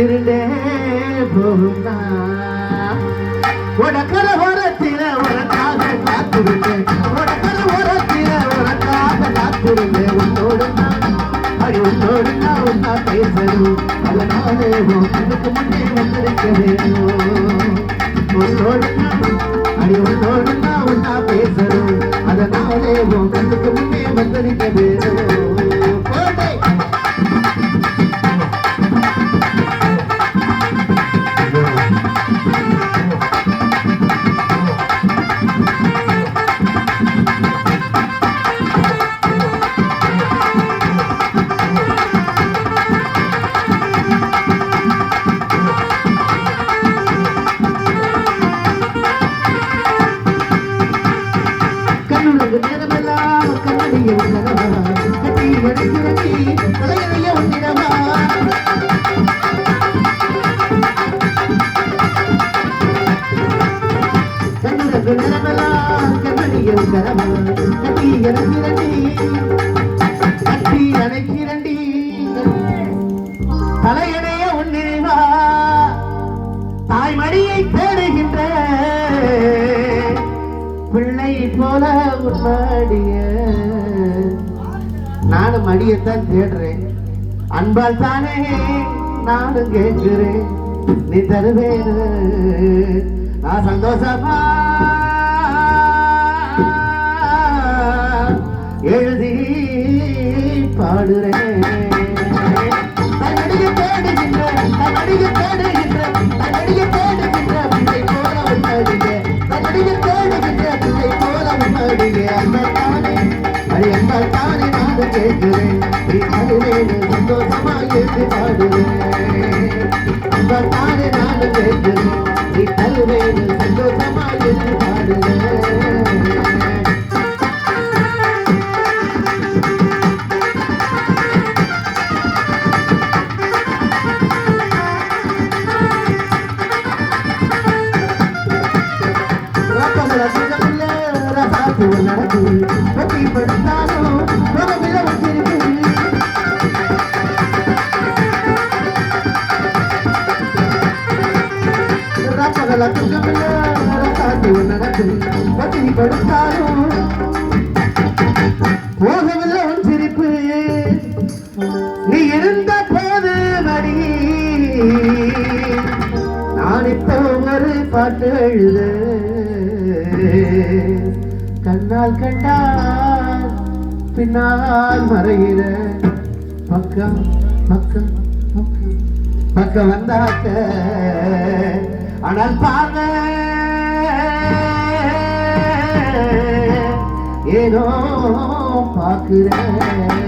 இருண்டே போகும்னா உனக்கர ஓரத்தில உனக்காக காத்திருந்தேன் உனக்கர ஓரத்தில உனக்காக காத்திருந்தேன் உன்னோடு அடி உன்னோடு நான் உன்னா பேசணும். அதனாலே உன் கண்ணுக்கு முன்னே வந்திருக்க வேணும். உன்னோடு அடி உன்னோடு நான் உன்னா பேசணும். அதனாலே உன் கண்ணுக்கு முன்னே நேரமெல்லாம் கட்டி தலையணைய உன்னிடமா கண்ணுலகு கட்டி கட்டி உன்னிடமா தாய்மடியை தேடுகின்ற பிள்ளை போல உன்மடிய நானும் மடியத்தான் தேடுறேன் அன்பால் தானே நானும் கேட்கிறேன். நீ தருவேனு. நான் சந்தோஷமா எழுதி பாடுறேன். நான் கேட்கிறேன் நீ தருவேன் சந்தோஷமா எழுதி பாடுவேன் அன்பத்தானே நீ தருவேன் சந்தோஷமா எழுதி பாடுவேன் ரத்தமுல கடல சிங்கமுள்ள ரசாத்து நடக்கு போகவில்லை உன் சிரிப்பு நீ இருந்த போது நடி நான் இப்போ ஒரு பாட்டு எழுத கண்ணால் கண்டால் பின்னால் மறைகிற பக்கம் பக்கம் பக்கம் பக்கம் வந்தாக்க ஆனால் பாங்க ஏதோ பார்க்கிறேன்.